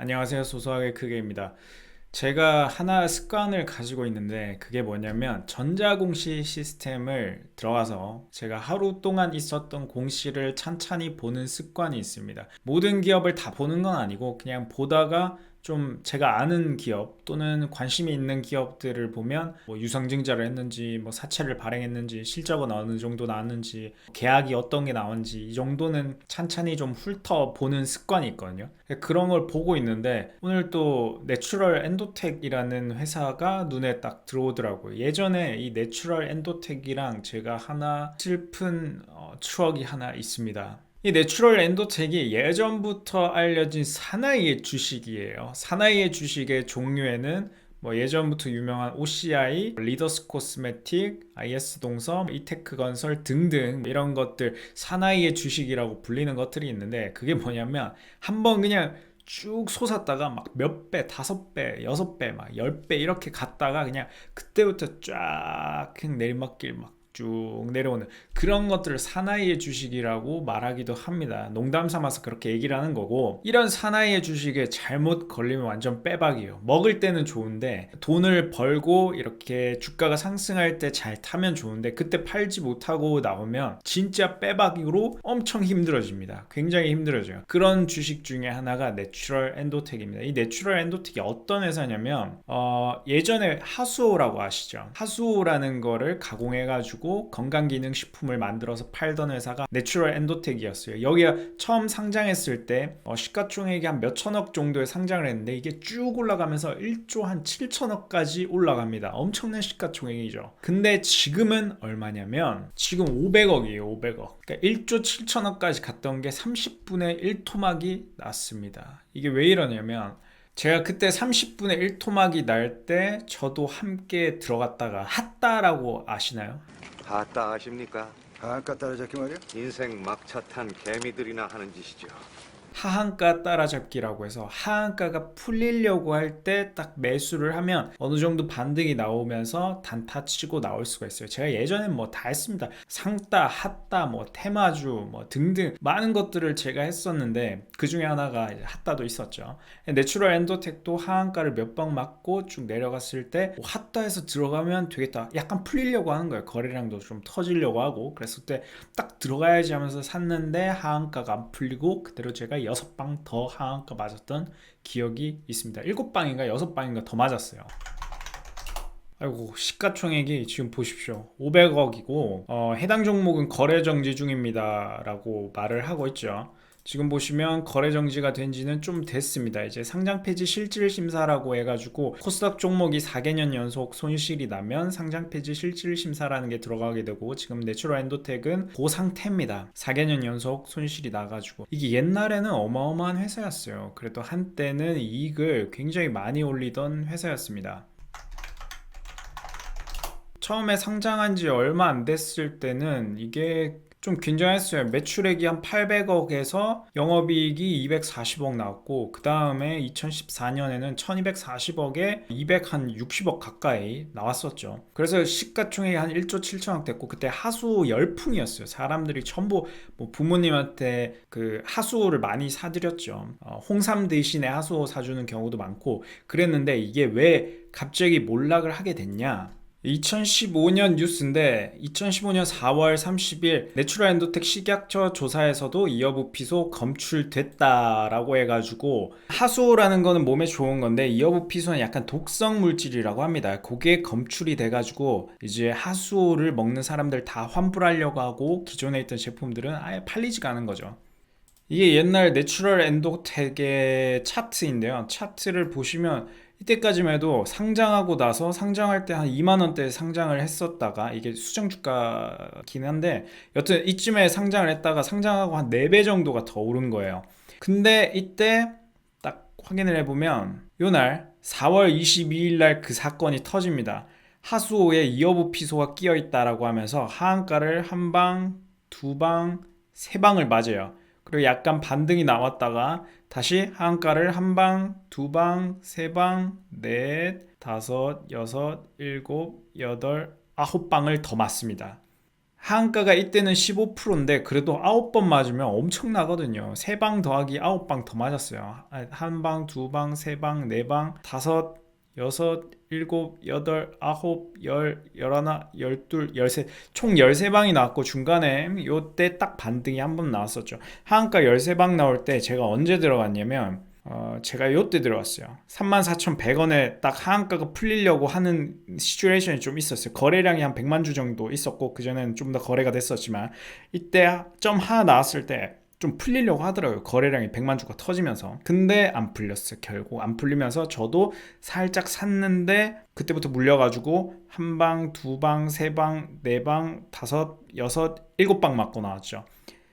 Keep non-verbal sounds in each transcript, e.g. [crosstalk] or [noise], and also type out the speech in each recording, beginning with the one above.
안녕하세요. 소소하게 크게입니다. 제가 하나 습관을 가지고 있는데 그게 뭐냐면 전자공시 시스템을 들어가서 제가 하루 동안 있었던 공시를 찬찬히 보는 습관이 있습니다. 모든 기업을 다 보는 건 아니고 그냥 보다가 좀 제가 아는 기업 또는 관심이 있는 기업들을 보면 뭐 유상증자를 했는지 뭐 사채를 발행했는지 실적은 어느 정도 나왔는지 계약이 어떤 게 나온지 이 정도는 찬찬히 좀 훑어 보는 습관이 있거든요. 그런 걸 보고 있는데 오늘 또 내추럴 엔도텍이라는 회사가 눈에 딱 들어오더라고요. 예전에 이 내추럴 엔도텍이랑 제가 하나 슬픈 어, 추억이 하나 있습니다. 이 내추럴 엔도텍이 예전부터 알려진 사나이의 주식이에요. 사나이의 주식의 종류에는 뭐 예전부터 유명한 OCI, 리더스 코스메틱, IS 동섬, 이테크 건설 등등 이런 것들 사나이의 주식이라고 불리는 것들이 있는데 그게 뭐냐면 한번 그냥 쭉 솟았다가 막 몇 배, 다섯 배, 여섯 배, 막 열 배 이렇게 갔다가 그냥 그때부터 쫙 내리막길 막 쭉 내려오는 그런 것들을 사나이의 주식이라고 말하기도 합니다. 농담 삼아서 그렇게 얘기를 하는 거고 이런 사나이의 주식에 잘못 걸리면 완전 빼박이에요. 먹을 때는 좋은데 돈을 벌고 이렇게 주가가 상승할 때 잘 타면 좋은데 그때 팔지 못하고 나오면 진짜 빼박으로 엄청 힘들어집니다. 굉장히 힘들어져요. 그런 주식 중에 하나가 내추럴 엔도텍입니다. 이 내추럴 엔도텍이 어떤 회사냐면 어, 예전에 하수오라고 아시죠? 하수오라는 거를 가공해가지고 가지고 건강기능식품을 만들어서 팔던 회사가 내추럴 엔도텍이었어요. 여기가 처음 상장했을 때 어, 시가총액이 한 몇천억 정도에 상장을 했는데 이게 쭉 올라가면서 1조 한 7천억까지 올라갑니다. 엄청난 시가총액이죠. 근데 지금은 얼마냐면 지금 500억이에요. 500억. 그러니까 1조 7천억까지 갔던 게 30분의 1토막이 났습니다. 이게 왜 이러냐면 제가 그때 30분의 1토막이 날 때 저도 함께 들어갔다가 핫다라고 아시나요? 아따 아십니까? 아까 따라잡기 말이야? 인생 막차 탄 개미들이나 하는 짓이죠. 하한가 따라잡기라고 해서 하한가가 풀리려고 할 때 딱 매수를 하면 어느 정도 반등이 나오면서 단타 치고 나올 수가 있어요. 제가 예전엔 뭐 다 했습니다. 상따, 핫따, 뭐 테마주, 뭐 등등 많은 것들을 제가 했었는데 그 중에 하나가 핫따도 있었죠. 내추럴 엔도텍도 하한가를 몇번 맞고 쭉 내려갔을 때 뭐 핫따에서 들어가면 되겠다. 약간 풀리려고 하는 거예요. 거래량도 좀 터지려고 하고 그랬을 때 딱 들어가야지 하면서 샀는데 하한가가 안 풀리고 그대로 제가 6방 더 하한가 맞았던 기억이 있습니다. 7방인가 6방인가 더 맞았어요. 아이고 시가총액이 지금 보십시오 500억이고 어, 해당 종목은 거래 정지 중입니다 라고 말을 하고 있죠 지금 보시면 거래 정지가 된 지는 좀 됐습니다. 이제 상장 폐지 실질 심사라고 해가지고 코스닥 종목이 4개년 연속 손실이 나면 상장 폐지 실질 심사라는 게 들어가게 되고 지금 내추럴 엔도텍은 그 상태입니다. 4개년 연속 손실이 나가지고 이게 옛날에는 어마어마한 회사였어요. 그래도 한때는 이익을 굉장히 많이 올리던 회사였습니다. 처음에 상장한 지 얼마 안 됐을 때는 이게 좀 굉장했어요. 매출액이 한 800억에서 영업이익이 240억 나왔고 그 다음에 2014년에는 1240억에 260억 가까이 나왔었죠. 그래서 시가총액이 한 1조 7천억 됐고 그때 하수 열풍이었어요. 사람들이 전부 뭐 부모님한테 그 하수를 많이 사드렸죠. 어, 홍삼 대신에 하수 사주는 경우도 많고 그랬는데 이게 왜 갑자기 몰락을 하게 됐냐? 2015년 뉴스인데 2015년 4월 30일 내추럴 엔도텍 식약처 조사에서도 이어부 피소 검출됐다라고 해가지고 하수라는 거는 몸에 좋은 건데 이어부 피소는 약간 독성 물질이라고 합니다. 그게 검출이 돼가지고 이제 하수를 먹는 사람들 다 환불하려고 하고 기존에 있던 제품들은 아예 팔리지가 않은 거죠. 이게 옛날 내추럴 엔도텍의 차트인데요. 차트를 보시면 이때까지만 해도 상장하고 나서 상장할 때 한 2만 원대 상장을 했었다가 이게 수정 주가긴 한데 여튼 이쯤에 상장을 했다가 상장하고 한 4배 정도가 더 오른 거예요. 근데 이때 딱 확인을 해보면 요날 4월 22일 날 그 사건이 터집니다. 하수오에 이어부 피소가 끼어 있다라고 하면서 하한가를 한 방, 두 방, 세 방을 맞아요. 그리고 약간 반등이 나왔다가 다시 한가를 한 방, 두 방, 세 방, 넷, 다섯, 여섯, 일곱, 여덟, 아홉 방을 더 맞습니다. 하한가가 이때는 15%인데 그래도 9번 맞으면 엄청나거든요. 3방 더하기 9방 더 맞았어요. 한 방, 두 방, 세 방, 네 방, 다섯, 여섯, 일곱, 여덟, 아홉, 열, 열하나, 열둘, 열세 총 13방이 나왔고 중간에 요때 딱 반등이 한 번 나왔었죠. 하한가 13방 나올 때 제가 언제 들어갔냐면 어, 제가 요때 들어왔어요. 34,100원에 딱 하한가가 풀리려고 하는 시츄에이션이 좀 있었어요. 거래량이 한 100만 주 정도 있었고 그전에는 좀 더 거래가 됐었지만 이때 점 하나 나왔을 때 좀 풀리려고 하더라고요. 거래량이 100만 주가 터지면서. 근데 안 풀렸어요. 결국 안 풀리면서 저도 살짝 샀는데 그때부터 물려가지고 한 방, 두 방, 세 방, 네 방, 다섯, 여섯, 일곱 방 맞고 나왔죠.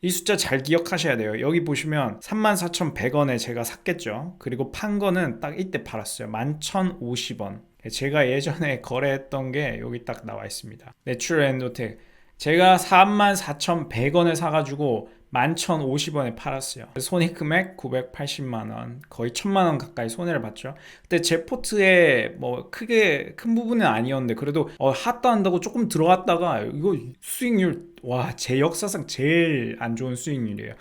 이 숫자 잘 기억하셔야 돼요. 여기 보시면 34,100원에 제가 샀겠죠. 그리고 판 거는 딱 이때 팔았어요. 11,050원. 제가 예전에 거래했던 게 여기 딱 나와 있습니다. 내추럴 엔도텍. 제가 34,100원에 사가지고 11,050원에 팔았어요. 손익 금액 980만 원, 거의 1000만 원 가까이 손해를 봤죠. 그때 제 포트에 뭐 크게 큰 부분은 아니었는데 그래도 어, 핫다 한다고 조금 들어갔다가 이거 수익률 와, 제 역사상 제일 안 좋은 수익률이에요.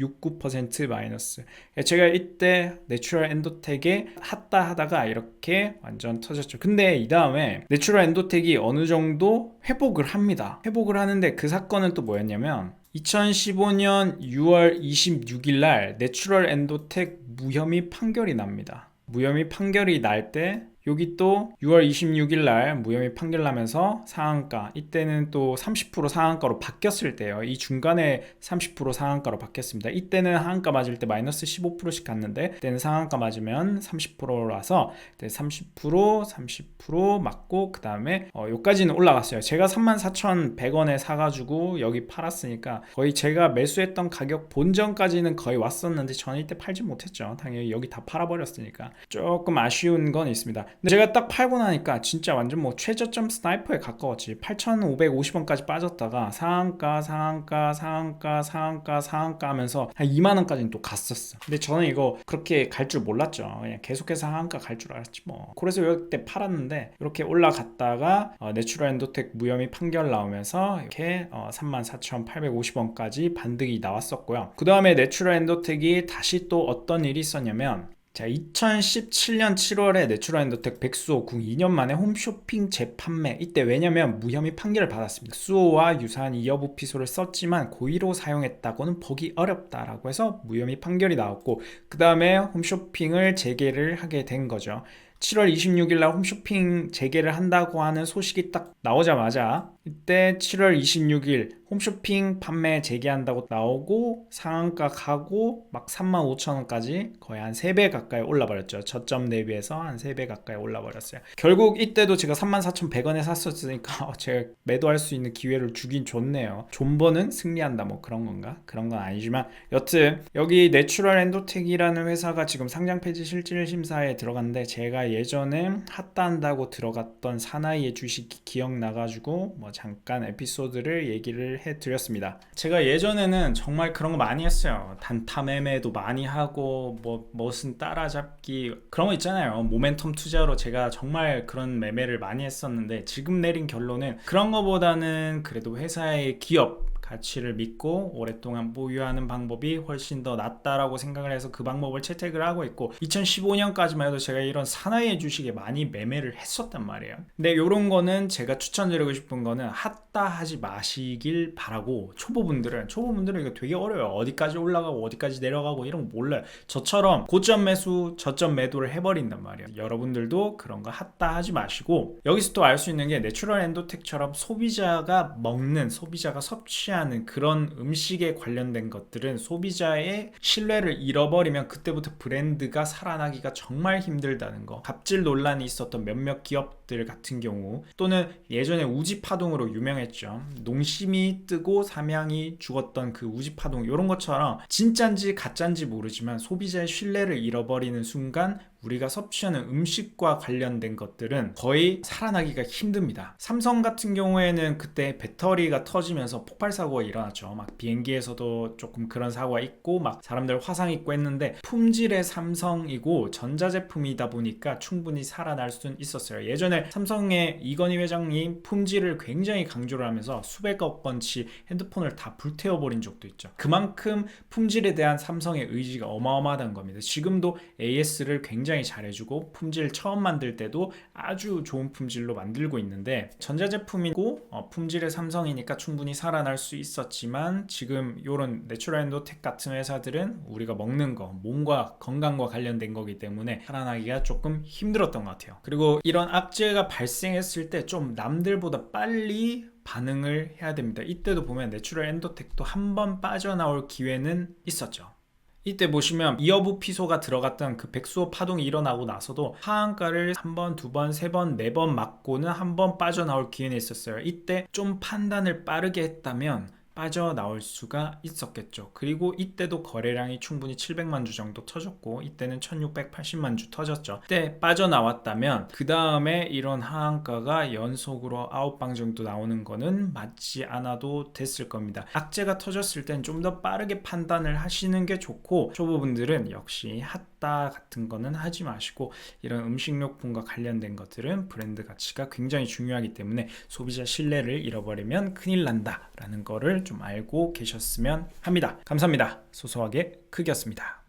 67.69% 마이너스. 제가 이때 내추럴 엔도텍에 핫다 하다가 이렇게 완전 터졌죠. 근데 이 다음에 내추럴 엔도텍이 어느 정도 회복을 합니다. 회복을 하는데 그 사건은 또 뭐였냐면 2015년 6월 26일 날 내추럴 엔도텍 무혐의 판결이 납니다. 무혐의 판결이 날 때 여기 또 6월 26일 날 무혐의 판결 나면서 상한가 이때는 또 30% 상한가로 바뀌었을 때요. 이 중간에 30% 상한가로 바뀌었습니다. 이때는 하한가 맞을 때 마이너스 15%씩 갔는데 이때는 상한가 맞으면 30%라서 30% 30% 맞고 그 다음에 어, 여기까지는 올라갔어요. 제가 34,100원에 사가지고 여기 팔았으니까 거의 제가 매수했던 가격 본전까지는 거의 왔었는데 저는 이때 팔지 못했죠. 당연히 여기 다 팔아버렸으니까 조금 아쉬운 건 있습니다. 근데 제가 딱 팔고 나니까 진짜 완전 뭐 최저점 스나이퍼에 가까웠지. 8,550원까지 빠졌다가 상한가 상한가 상한가 상한가 상한가 하면서 한 2만원까지는 또 갔었어. 근데 저는 이거 그렇게 갈 줄 몰랐죠. 그냥 계속해서 상한가 갈 줄 알았지 뭐. 그래서 이때 팔았는데 이렇게 올라갔다가 어, 내추럴 엔도텍 무혐의 판결 나오면서 이렇게 어, 34,850원까지 반등이 나왔었고요. 그 다음에 내추럴 엔도텍이 다시 또 어떤 일이 있었냐면 자, 2017년 7월에 내추럴 엔더텍 백수호 궁 2년 만에 홈쇼핑 재판매 이때 왜냐면 무혐의 판결을 받았습니다. 수호와 유사한 이여부 피소를 썼지만 고의로 사용했다고는 보기 어렵다라고 해서 무혐의 판결이 나왔고 그 다음에 홈쇼핑을 재개를 하게 된 거죠. 7월 26일 날 홈쇼핑 재개를 한다고 하는 소식이 딱 나오자마자 이때 7월 26일 홈쇼핑 판매 재개한다고 나오고 상한가 가고 막 35,000원까지 거의 한 3배 가까이 올라버렸죠. 저점 대비해서 한 3배 가까이 올라버렸어요. 결국 이때도 제가 34,100원에 샀었으니까 어, [laughs] 제가 매도할 수 있는 기회를 주긴 좋네요. 존버는 승리한다 뭐 그런 건가? 그런 건 아니지만 여튼 여기 내추럴 엔도텍이라는 회사가 지금 상장 폐지 실질 심사에 들어갔는데 제가 예전에 핫다한다고 들어갔던 사나이의 주식이 기억 나가지고 뭐 잠깐 에피소드를 얘기를 해드렸습니다. 제가 예전에는 정말 그런 거 많이 했어요. 단타 매매도 많이 하고 뭐 무슨 따라잡기 그런 거 있잖아요. 모멘텀 투자로 제가 정말 그런 매매를 많이 했었는데 지금 내린 결론은 그런 거보다는 그래도 회사의 기업 가치를 믿고 오랫동안 보유하는 방법이 훨씬 더 낫다라고 생각을 해서 그 방법을 채택을 하고 있고 2015년까지만 해도 제가 이런 사나이의 주식에 많이 매매를 했었단 말이에요. 근데 이런 거는 제가 추천드리고 싶은 거는 핫다 하지 마시길 바라고 초보분들은 초보분들은 이거 되게 어려워요. 어디까지 올라가고 어디까지 내려가고 이런 거 몰라요. 저처럼 고점 매수, 저점 매도를 해버린단 말이에요. 여러분들도 그런 거 핫다 하지 마시고 여기서 또 알 수 있는 게 내추럴 엔도텍처럼 소비자가 먹는 소비자가 섭취하는 그런 음식에 관련된 것들은 소비자의 신뢰를 잃어버리면 그때부터 브랜드가 살아나기가 정말 힘들다는 거. 갑질 논란이 있었던 몇몇 기업들 같은 경우 또는 예전에 우지 파동으로 유명했죠. 농심이 뜨고 삼양이 죽었던 그 우지 파동 이런 것처럼 진짠지 가짠지 모르지만 소비자의 신뢰를 잃어버리는 순간 우리가 섭취하는 음식과 관련된 것들은 거의 살아나기가 힘듭니다. 삼성 같은 경우에는 그때 배터리가 터지면서 폭발 사고 사고가 일어났죠. 막 비행기에서도 조금 그런 사고가 있고 막 사람들 화상 입고 했는데 품질의 삼성이고 전자제품이다 보니까 충분히 살아날 수는 있었어요. 예전에 삼성의 이건희 회장님 품질을 굉장히 강조를 하면서 수백억 번치 핸드폰을 다 불태워버린 적도 있죠. 그만큼 품질에 대한 삼성의 의지가 어마어마하다는 겁니다. 지금도 AS를 굉장히 잘해주고 품질 처음 만들 때도 아주 좋은 품질로 만들고 있는데 전자제품이고 어, 품질의 삼성이니까 충분히 살아날 수 있었지만 지금 이런 내추럴 엔도텍 같은 회사들은 우리가 먹는 거 몸과 건강과 관련된 거기 때문에 살아나기가 조금 힘들었던 것 같아요. 그리고 이런 악재가 발생했을 때 좀 남들보다 빨리 반응을 해야 됩니다. 이때도 보면 내추럴 엔도텍도 한 번 빠져나올 기회는 있었죠. 이때 보시면 이어부 피소가 들어갔던 그 백수호 파동이 일어나고 나서도 하한가를 한 번, 두 번, 세 번, 네 번 맞고는 한 번 빠져나올 기회는 있었어요. 이때 좀 판단을 빠르게 했다면 빠져나올 수가 있었겠죠. 그리고 이때도 거래량이 충분히 700만 주 정도 터졌고 이때는 1680만 주 터졌죠. 이때 빠져나왔다면 그 다음에 이런 하한가가 연속으로 9방 정도 나오는 거는 맞지 않아도 됐을 겁니다. 악재가 터졌을 땐 좀 더 빠르게 판단을 하시는 게 좋고 초보분들은 역시 핫 다 같은 거는 하지 마시고 이런 음식료품과 관련된 것들은 브랜드 가치가 굉장히 중요하기 때문에 소비자 신뢰를 잃어버리면 큰일 난다라는 거를 좀 알고 계셨으면 합니다. 감사합니다. 소소하게 크기였습니다.